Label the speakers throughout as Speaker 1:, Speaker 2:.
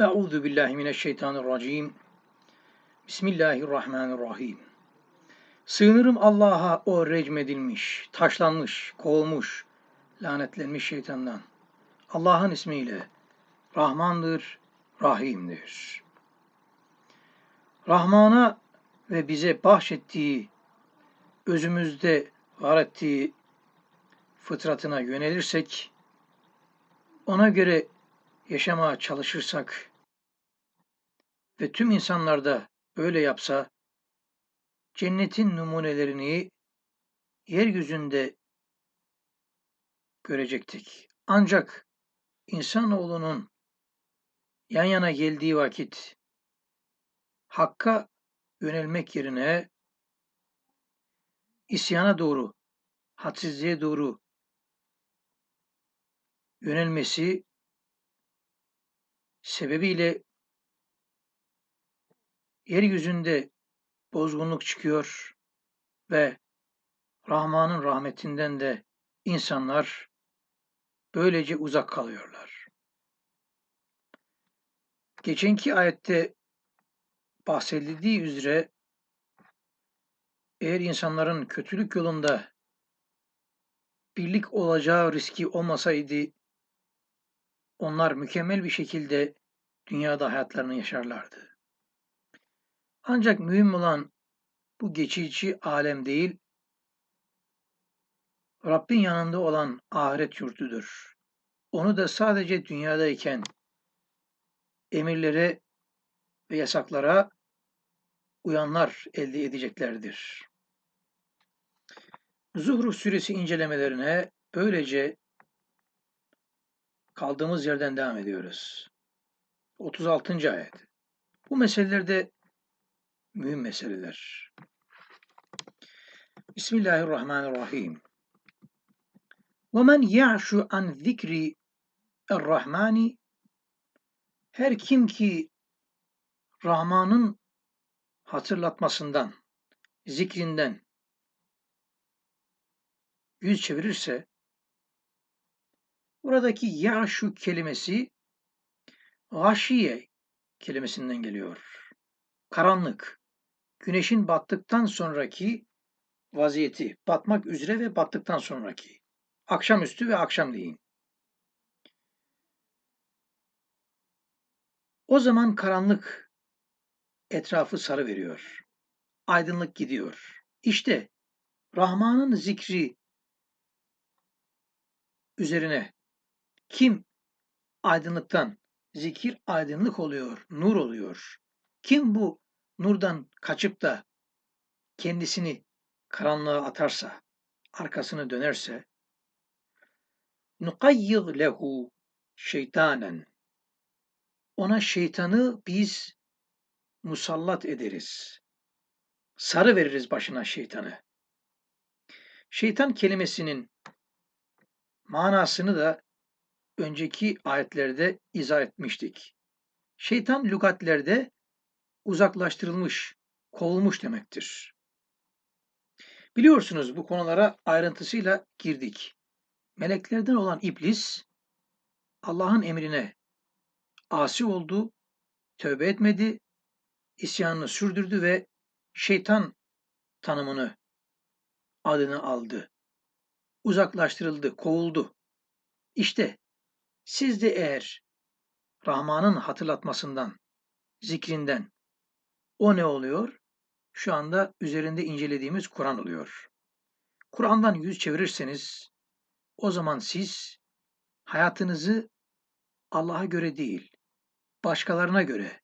Speaker 1: Euzu billahi mineşşeytanirracim. Bismillahirrahmanirrahim. Sığınırım Allah'a o recmedilmiş, taşlanmış, kovulmuş, lanetlenmiş şeytandan. Allah'ın ismiyle Rahmandır, Rahim'dir. Rahman'a ve bize bahşettiği, özümüzde var ettiği fıtratına yönelirsek, ona göre yaşamaya çalışırsak ve tüm insanlar da öyle yapsa, cennetin numunelerini yeryüzünde görecektik. Ancak insanoğlunun yan yana geldiği vakit Hakka yönelmek yerine isyana doğru, hadsizliğe doğru yönelmesi sebebiyle yeryüzünde bozgunluk çıkıyor ve Rahman'ın rahmetinden de insanlar böylece uzak kalıyorlar. Geçenki ayette bahsedildiği üzere eğer insanların kötülük yolunda birlik olacağı riski olmasaydı onlar mükemmel bir şekilde dünyada hayatlarını yaşarlardı. Ancak mühim olan bu geçici alem değil, Rabbin yanında olan ahiret yurdudur. Onu da sadece dünyadayken emirlere ve yasaklara uyanlar elde edeceklerdir. Zuhruf suresi incelemelerine böylece kaldığımız yerden devam ediyoruz. 36. ayet. Bu meselelerde mühim meseleler. Bismillahirrahmanirrahim. وَمَنْ يَعْشُ عَنْ ذِكْرِ الرَّحْمَانِ Her kim ki Rahman'ın hatırlatmasından, zikrinden yüz çevirirse buradaki yaşu kelimesi gâşiye kelimesinden geliyor. Karanlık, güneşin battıktan sonraki vaziyeti, batmak üzere ve battıktan sonraki. Akşamüstü ve akşamleyin. O zaman karanlık etrafı sarı veriyor. Aydınlık gidiyor. İşte Rahman'ın zikri üzerine kim aydınlıktan zikir aydınlık oluyor, nur oluyor. Kim bu nurdan kaçıp da kendisini karanlığa atarsa, arkasını dönerse nukayyid lehu şeytanen ona şeytanı biz musallat ederiz. Sarı veririz başına şeytanı. Şeytan kelimesinin manasını da önceki ayetlerde izah etmiştik. Şeytan lügatlerde uzaklaştırılmış, kovulmuş demektir. Biliyorsunuz bu konulara ayrıntısıyla girdik. Meleklerden olan iblis Allah'ın emrine asi oldu, tövbe etmedi isyanını sürdürdü ve şeytan tanımını adını aldı. Uzaklaştırıldı, kovuldu. İşte siz de eğer Rahman'ın hatırlatmasından, zikrinden o ne oluyor? Şu anda üzerinde incelediğimiz Kur'an oluyor. Kur'an'dan yüz çevirirseniz o zaman siz hayatınızı Allah'a göre değil, başkalarına göre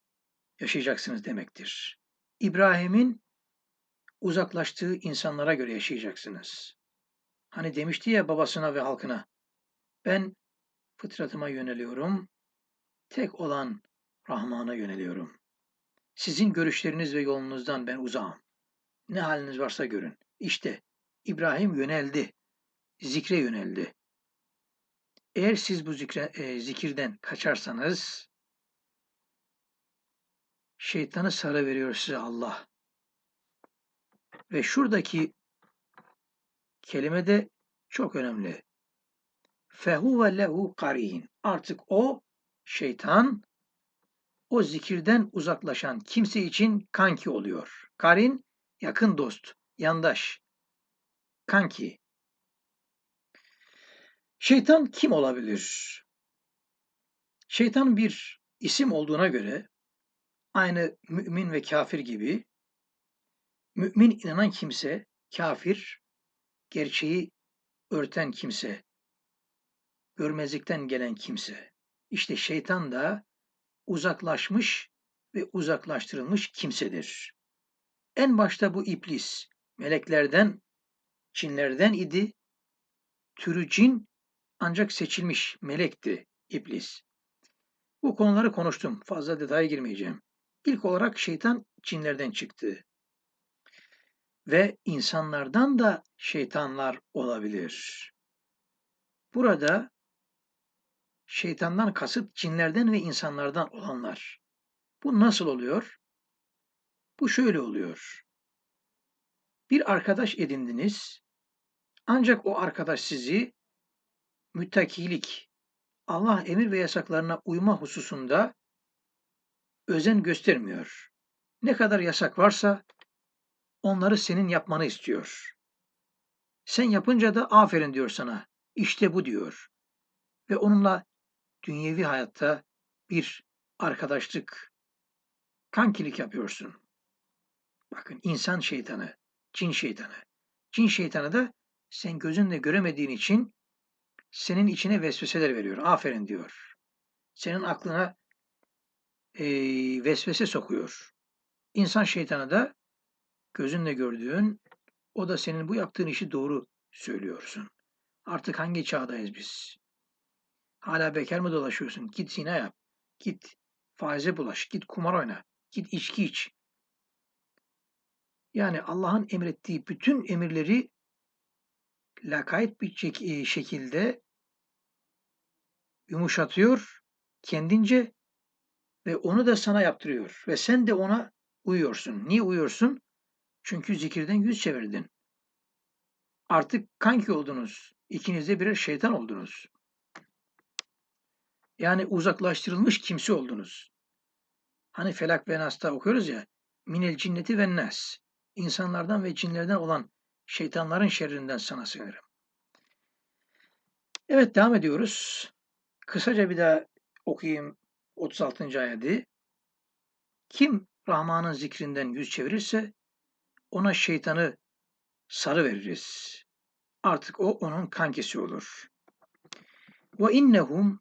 Speaker 1: yaşayacaksınız demektir. İbrahim'in uzaklaştığı insanlara göre yaşayacaksınız. Hani demişti ya babasına ve halkına, ben fıtratıma yöneliyorum, tek olan Rahman'a yöneliyorum. Sizin görüşleriniz ve yolunuzdan ben uzağım. Ne haliniz varsa görün. İşte İbrahim yöneldi, zikre yöneldi. Eğer siz bu zikre, e, zikirden kaçarsanız şeytanı sarı veriyor size Allah. Ve şuradaki kelime de çok önemli. Fehuve lehu karin. Artık o şeytan o zikirden uzaklaşan kimse için kanki oluyor. Karin, yakın dost, yandaş, kanki. Şeytan kim olabilir? Şeytan bir isim olduğuna göre aynı mümin ve kafir gibi mümin inanan kimse, kafir gerçeği örten kimse, görmezlikten gelen kimse. İşte şeytan da uzaklaşmış ve uzaklaştırılmış kimsedir. En başta bu iblis, meleklerden, cinlerden idi. Türü cin ancak seçilmiş melekti iblis. Bu konuları konuştum. Fazla detaya girmeyeceğim. İlk olarak şeytan cinlerden çıktı. Ve insanlardan da şeytanlar olabilir. Burada şeytandan kasıt cinlerden ve insanlardan olanlar. Bu nasıl oluyor? Bu şöyle oluyor. Bir arkadaş edindiniz. Ancak o arkadaş sizi müttakilik, Allah emir ve yasaklarına uyma hususunda özen göstermiyor. Ne kadar yasak varsa onları senin yapmanı istiyor. Sen yapınca da aferin diyor sana. İşte bu diyor. Ve onunla dünyevi hayatta bir arkadaşlık, kankilik yapıyorsun. Bakın insan şeytanı, cin şeytanı. Cin şeytanı da sen gözünle göremediğin için senin içine vesveseler veriyor. Aferin diyor. Senin aklına e, vesvese sokuyor. İnsan şeytanı da gözünle gördüğün, o da senin bu yaptığın işi doğru söylüyorsun. Artık hangi çağdayız biz? Hala bekar mı dolaşıyorsun? Git zina yap. Git faize bulaş. Git kumar oyna. Git içki iç. Yani Allah'ın emrettiği bütün emirleri lakayt bir e, şekilde yumuşatıyor kendince ve onu da sana yaptırıyor. Ve sen de ona uyuyorsun. Niye uyuyorsun? Çünkü zikirden yüz çevirdin. Artık kanki oldunuz. İkiniz de birer şeytan oldunuz. Yani uzaklaştırılmış kimse oldunuz. Hani Felak ve Nas'ta okuyoruz ya, minel cinneti ve nas. İnsanlardan ve cinlerden olan şeytanların şerrinden sana sığınırım. Evet devam ediyoruz. Kısaca bir daha okuyayım 36. ayeti. Kim Rahman'ın zikrinden yüz çevirirse ona şeytanı sarı veririz. Artık o onun kankisi olur. Ve innehum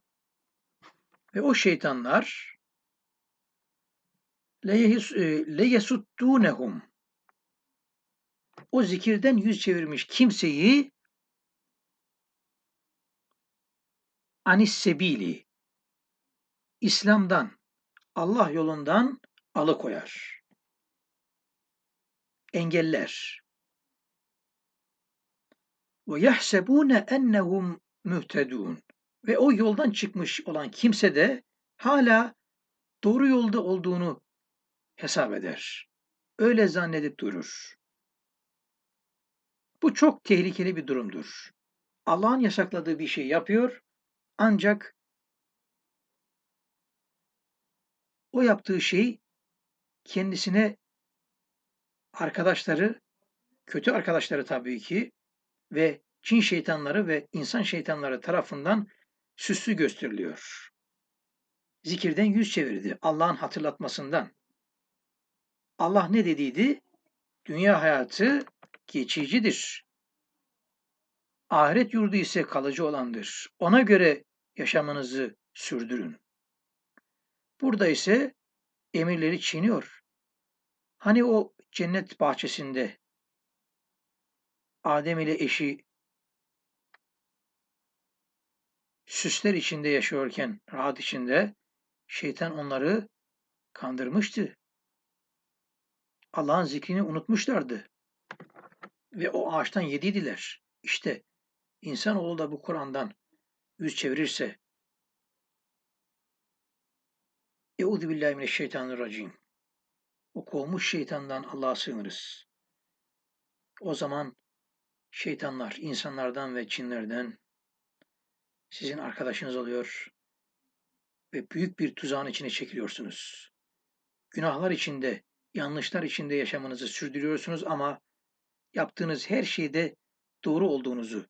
Speaker 1: ve o şeytanlar leyesuttunehum o zikirden yüz çevirmiş kimseyi anis sebili İslam'dan, Allah yolundan alıkoyar. Engeller. Ve yahsebune ennehum mühtedun. Ve o yoldan çıkmış olan kimse de hala doğru yolda olduğunu hesap eder. Öyle zannedip durur. Bu çok tehlikeli bir durumdur. Allah'ın yasakladığı bir şey yapıyor ancak o yaptığı şey kendisine arkadaşları, kötü arkadaşları tabii ki ve cin şeytanları ve insan şeytanları tarafından süslü gösteriliyor. Zikirden yüz çevirdi Allah'ın hatırlatmasından. Allah ne dediydi? Dünya hayatı geçicidir. Ahiret yurdu ise kalıcı olandır. Ona göre yaşamınızı sürdürün. Burada ise emirleri çiğniyor. Hani o cennet bahçesinde Adem ile eşi süsler içinde yaşıyorken, rahat içinde şeytan onları kandırmıştı. Allah'ın zikrini unutmuşlardı. Ve o ağaçtan yediydiler. İşte insanoğlu da bu Kur'an'dan yüz çevirirse Euzu billahi mineşşeytanirracim. O kovmuş şeytandan Allah'a sığınırız. O zaman şeytanlar insanlardan ve cinlerden sizin arkadaşınız oluyor ve büyük bir tuzağın içine çekiliyorsunuz. Günahlar içinde, yanlışlar içinde yaşamınızı sürdürüyorsunuz ama yaptığınız her şeyde doğru olduğunuzu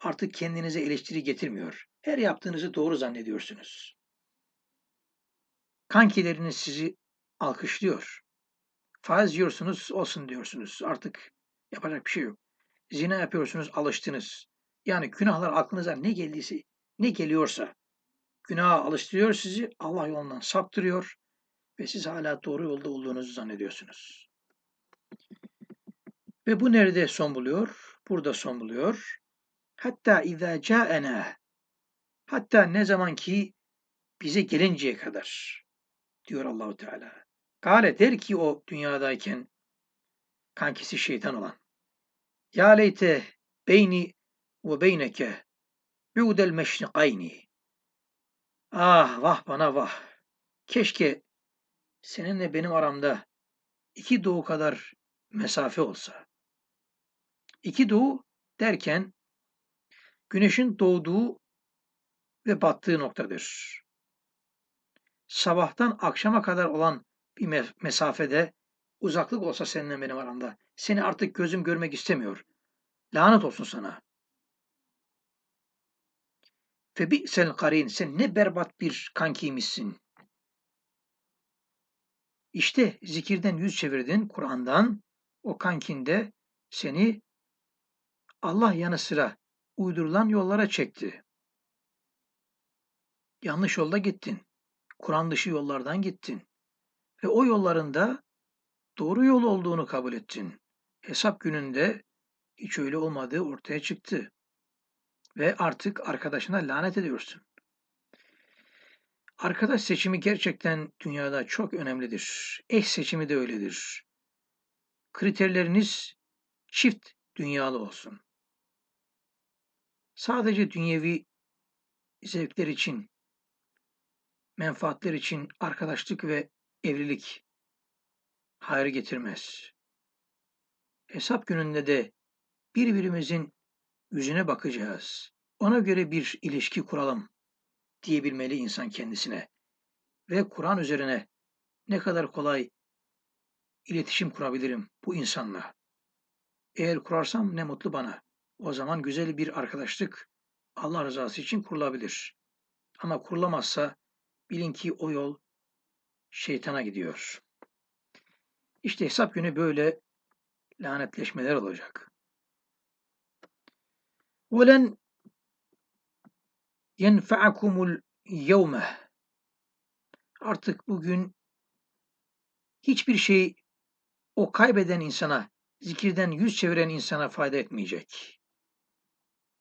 Speaker 1: artık kendinize eleştiri getirmiyor. Her yaptığınızı doğru zannediyorsunuz. Kankileriniz sizi alkışlıyor. Faiz yiyorsunuz, olsun diyorsunuz. Artık yapacak bir şey yok. Zina yapıyorsunuz, alıştınız. Yani günahlar aklınıza ne geldiyse, ne geliyorsa günaha alıştırıyor sizi, Allah yolundan saptırıyor ve siz hala doğru yolda olduğunuzu zannediyorsunuz. Ve bu nerede son buluyor? Burada son buluyor. Hatta izâ câenâ Hatta ne zaman ki bize gelinceye kadar diyor Allahu Teala. Kale der ki o dünyadayken kankisi şeytan olan. Ya leyte beyni ve beyneke bi'udel meşnikayni. Ah vah bana vah. Keşke seninle benim aramda iki doğu kadar mesafe olsa. İki doğu derken güneşin doğduğu ve battığı noktadır. Sabahtan akşama kadar olan bir mesafede uzaklık olsa seninle benim aramda. Seni artık gözüm görmek istemiyor. Lanet olsun sana. Fe sen karin. Sen ne berbat bir kankiymişsin. İşte zikirden yüz çevirdin Kur'an'dan. O kankinde seni Allah yanı sıra uydurulan yollara çekti. Yanlış yolda gittin. Kur'an dışı yollardan gittin. Ve o yollarında doğru yol olduğunu kabul ettin. Hesap gününde hiç öyle olmadığı ortaya çıktı. Ve artık arkadaşına lanet ediyorsun. Arkadaş seçimi gerçekten dünyada çok önemlidir. Eş seçimi de öyledir. Kriterleriniz çift dünyalı olsun. Sadece dünyevi zevkler için, menfaatler için arkadaşlık ve evlilik hayır getirmez. Hesap gününde de birbirimizin yüzüne bakacağız. Ona göre bir ilişki kuralım diyebilmeli insan kendisine. Ve Kur'an üzerine ne kadar kolay iletişim kurabilirim bu insanla. Eğer kurarsam ne mutlu bana. O zaman güzel bir arkadaşlık Allah rızası için kurulabilir. Ama kurulamazsa bilin ki o yol şeytana gidiyor. İşte hesap günü böyle lanetleşmeler olacak. وَلَنْ يَنْفَعَكُمُ الْيَوْمَ Artık bugün hiçbir şey o kaybeden insana, zikirden yüz çeviren insana fayda etmeyecek.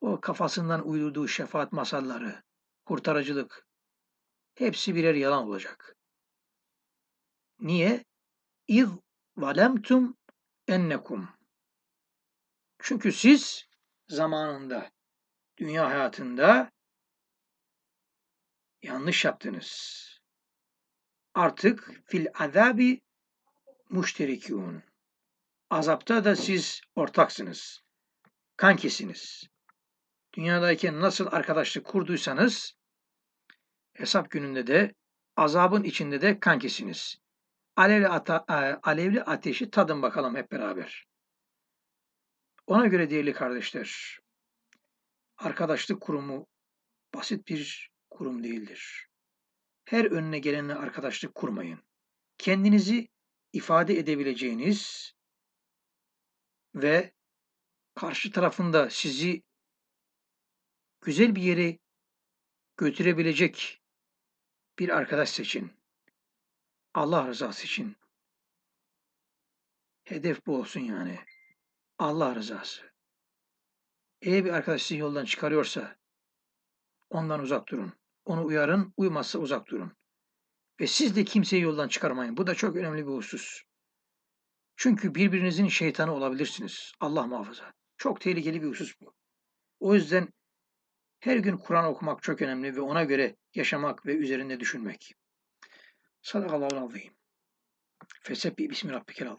Speaker 1: O kafasından uydurduğu şefaat masalları, kurtarıcılık, hepsi birer yalan olacak. Niye? İz zalemtum ennekum. Çünkü siz zamanında, dünya hayatında yanlış yaptınız. Artık fil azabi müşterikûn. Azapta da siz ortaksınız. Kankisiniz. Dünyadayken nasıl arkadaşlık kurduysanız hesap gününde de azabın içinde de kankisiniz. Alevli, ata, alevli ateşi tadın bakalım hep beraber. Ona göre değerli kardeşler, arkadaşlık kurumu basit bir kurum değildir. Her önüne gelenle arkadaşlık kurmayın. Kendinizi ifade edebileceğiniz ve karşı tarafında sizi güzel bir yere götürebilecek bir arkadaş seçin. Allah rızası için. Hedef bu olsun yani. Allah rızası. Eğer bir arkadaş sizi yoldan çıkarıyorsa ondan uzak durun. Onu uyarın, uymazsa uzak durun. Ve siz de kimseyi yoldan çıkarmayın. Bu da çok önemli bir husus. Çünkü birbirinizin şeytanı olabilirsiniz. Allah muhafaza. Çok tehlikeli bir husus bu. O yüzden her gün Kur'an okumak çok önemli ve ona göre yaşamak ve üzerinde düşünmek. Sadakallahu azim. Fesebbi bismi rabbikel.